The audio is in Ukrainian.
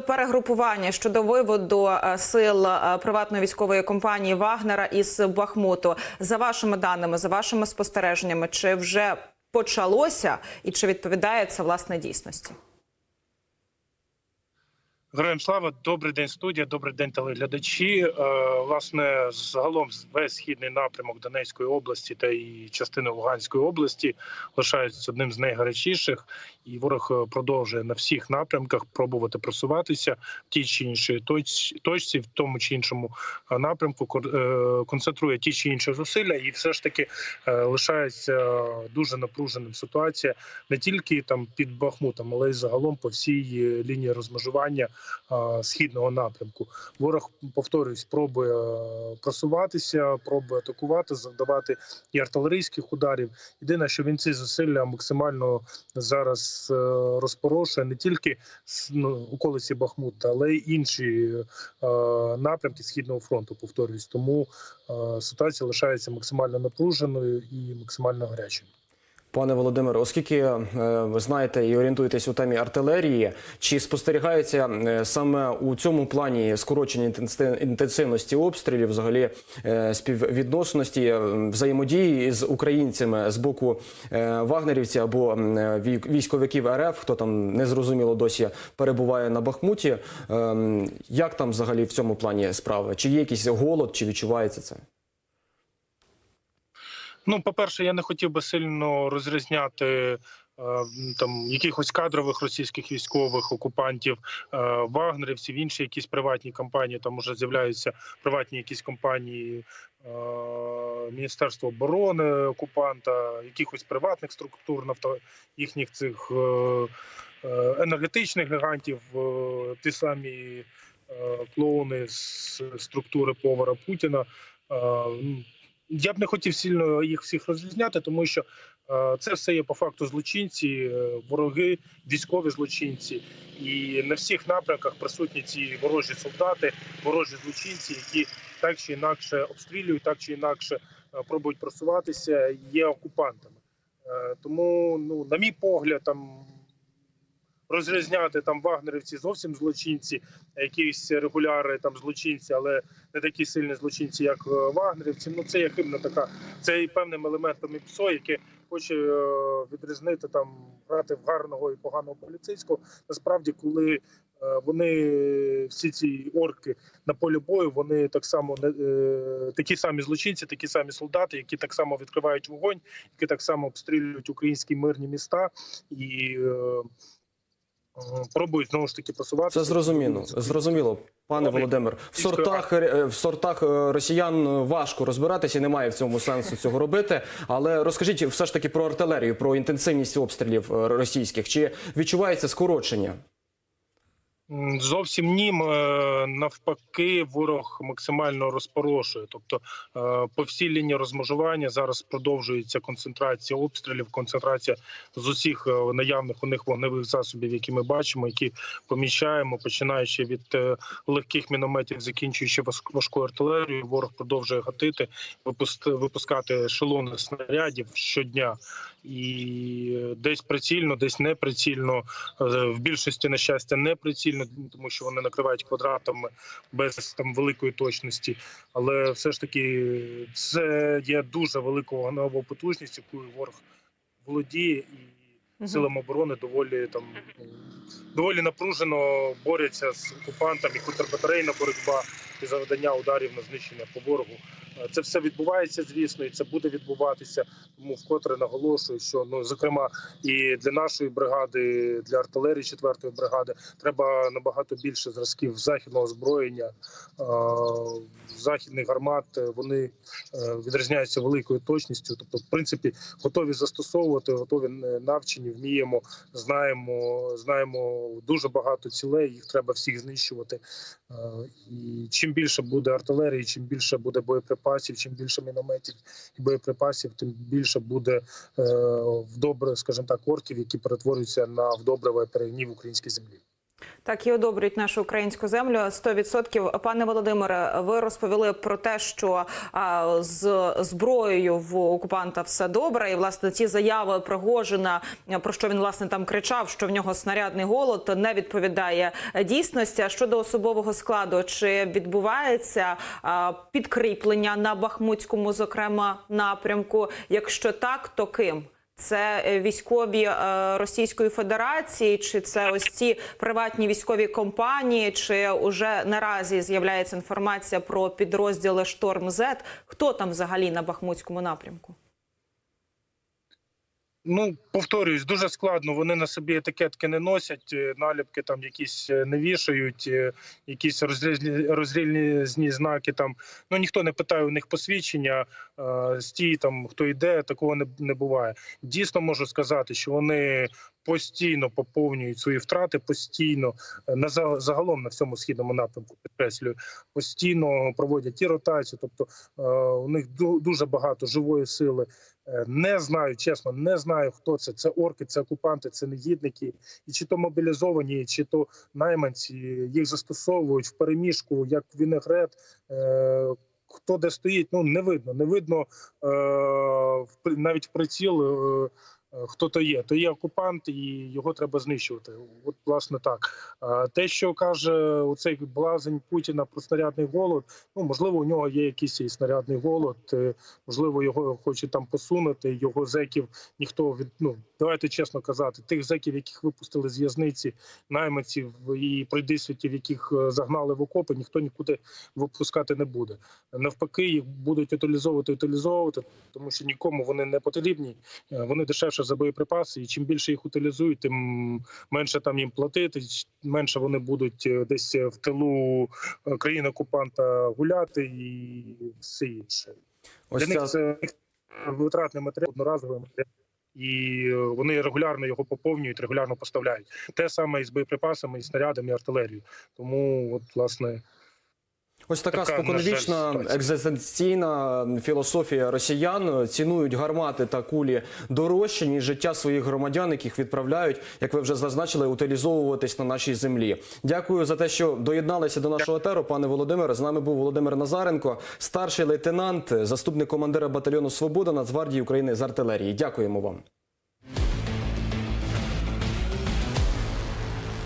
перегрупування щодо виводу е, сил е, приватної військової компанії Вагнера із Бахмуту. За вашими даними, за вашими спостереженнями, чи вже почалося і чи відповідає це власне дійсності? Героям слава, добрий день, студія, добрий день, телеглядачі. Е, власне, загалом весь східний напрямок Донецької області та і частини Луганської області лишаються одним з найгарячіших, і ворог е, продовжує на всіх напрямках пробувати просуватися в тій чи іншій точ- точці, в тому чи іншому е, напрямку, концентрує ті чи інші зусилля, і все ж таки лишається дуже напруженим ситуація не тільки там під Бахмутом, але й загалом по всій лінії розмежування східного напрямку. Ворог повторюсь, пробує е, просуватися, пробує атакувати, завдавати і артилерійських ударів. Єдине, що він ці зусилля максимально зараз е, розпорошує не тільки ну, околиці Бахмута, але й інші е, напрямки східного фронту. Повторюсь, тому ситуація лишається максимально напруженою і максимально гарячою. Пане Володимире, оскільки е, ви знаєте і орієнтуєтесь у темі артилерії, чи спостерігається е, саме у цьому плані скорочення інтенси- інтенсивності обстрілів, взагалі е, співвідносності взаємодії з українцями з боку вагнерівців або військовиків РФ, хто там незрозуміло досі перебуває на Бахмуті? Е, Як там взагалі в цьому плані справи? Чи є якийсь голод, чи відчувається це? Ну, по-перше, я не хотів би сильно розрізняти е, там якихось кадрових російських військових окупантів, е, вагнерівців, інші якісь приватні компанії. Там вже з'являються приватні якісь компанії е, Міністерства оборони окупанта, якихось приватних структур нафто їхніх цих енергетичних гігантів, ті самі клоуни з структури повара Путіна. Я б не хотів сильно їх всіх розрізняти, тому що е, це все є по факту злочинці, е, вороги, військові злочинці, і на всіх напрямках присутні ці ворожі солдати, ворожі злочинці, які так чи інакше обстрілюють, так чи інакше е, пробують просуватися, є окупантами. Тому, ну на мій погляд, там розрізняти там вагнерівці зовсім злочинці, якісь регуляри там злочинці, але не такі сильні злочинці, як е, вагнерівці. Ну це є хибна така, це є певним елементом ІПСО, яке хоче е, відрізнити там грати в гарного і поганого поліцейського. Насправді, коли е, вони всі ці орки на полі бою, вони так само не такі самі злочинці, такі самі солдати, які так само відкривають вогонь, які так само обстрілюють українські мирні міста і. Е, е, Пробують знову ж таки просуватися. Це зрозуміло. Зрозуміло, пане Володимир. В сортах е, в сортах е, росіян важко розбиратися, немає в цьому сенсу цього робити. Але розкажіть все ж таки про артилерію, про інтенсивність обстрілів е, російських. Чи відчувається скорочення? Зовсім ні. Е, Навпаки, ворог максимально розпорошує. Тобто е, по всій лінії розмежування зараз продовжується концентрація обстрілів, концентрація з усіх е, наявних у них вогневих засобів, які ми бачимо, які поміщаємо, починаючи від легких мінометів, закінчуючи важ- важкою артилерією. Ворог продовжує гатити, випуск- випускати ешелони снарядів щодня. І десь прицільно, десь неприцільно. В більшості на щастя неприцільно, тому що вони накривають квадратами без там великої точності. Але все ж таки це є дуже великою вогневою потужністю, якою ворог володіє і. Силам оборони доволі там доволі напружено борються з окупантами, контрбатарейна боротьба і завдання ударів на знищення по ворогу. Це все відбувається, звісно, і це буде відбуватися. Тому вкотре наголошую, що ну зокрема і для нашої бригади, для артилерії 4-ї бригади, треба набагато більше зразків західного озброєння, західних гармат. Вони е, відрізняються великою точністю. Тобто, в принципі, готові застосовувати, готові е, навчені, вміємо, знаємо, знаємо дуже багато цілей. Їх треба всіх знищувати. Е, І чим більше буде артилерії, чим більше буде боєприпасів, чим більше мінометів і боєприпасів, тим більше буде е, в добре, скажімо так, орків, які перетворюються на вдобриве перегнів українській землі. Так, і одобрюють нашу українську землю 100%. Пане Володимире, ви розповіли про те, що а, з зброєю в окупанта все добре, і власне ті заяви Пригожина, про що він власне там кричав, що в нього снарядний голод, не відповідає дійсності. А щодо особового складу, чи відбувається а, підкріплення на Бахмутському, зокрема напрямку? Якщо так, то ким? Це е, військові е, Російської Федерації, чи це ось ці приватні військові компанії, чи уже наразі з'являється інформація про підрозділи Шторм Зет? Хто там взагалі на Бахмутському напрямку? Ну, повторююсь, дуже складно. Вони на собі етикетки не носять, е, наліпки там якісь е, не вішають, е, якісь розрізні розрізні знаки. Там ну ніхто не питає у них посвідчення. е, Стій там, хто йде, такого не, не буває. Дійсно можу сказати, що вони постійно поповнюють свої втрати, постійно е, на загалом на всьому східному напрямку підкреслюю, постійно проводять і ротацію. Тобто е, у них ду- дуже багато живої сили. Е, Не знаю, чесно, не знаю, хто це. Це орки, це окупанти, це негідники, і чи то мобілізовані, чи то найманці їх застосовують в переміжку як вінегрет. Хто де стоїть, ну не видно. Не видно е, навіть приціл, е, хто то є. То є окупант, і його треба знищувати. От, власне, так. Те, що каже оцей блазень Путіна про снарядний голод, ну можливо, у нього є якийсь снарядний голод. е, можливо, його хочуть там посунути. Його зеків ніхто від ну давайте чесно казати, тих зеків, яких випустили з в'язниці, найманців і пройдисвітів, яких е, загнали в окопи, ніхто нікуди випускати не буде. Навпаки, їх будуть утилізовувати, утилізовувати, тому що нікому вони не потрібні. Е, Вони дешевше за боєприпаси, і чим більше їх утилізують, тим менше там їм платити, менше вони будуть е, десь в тилу е, країни окупанта гуляти і все інше. Ось Для ця них це витратний матеріал, одноразовий матеріал. І е, вони регулярно його поповнюють, регулярно поставляють. Те саме і з боєприпасами, і снарядами, і артилерією. Тому, от, власне, Ось така, Така, споконвічна екзистенційна філософія росіян цінують гармати та кулі дорожче ніж життя своїх громадян, яких відправляють, як ви вже зазначили, утилізовуватись на нашій землі. Дякую за те, що доєдналися до нашого етеру. Пане Володимире, з нами був Володимир Назаренко, старший лейтенант, заступник командира батальйону Свобода Нацгвардії України з артилерії. Дякуємо вам.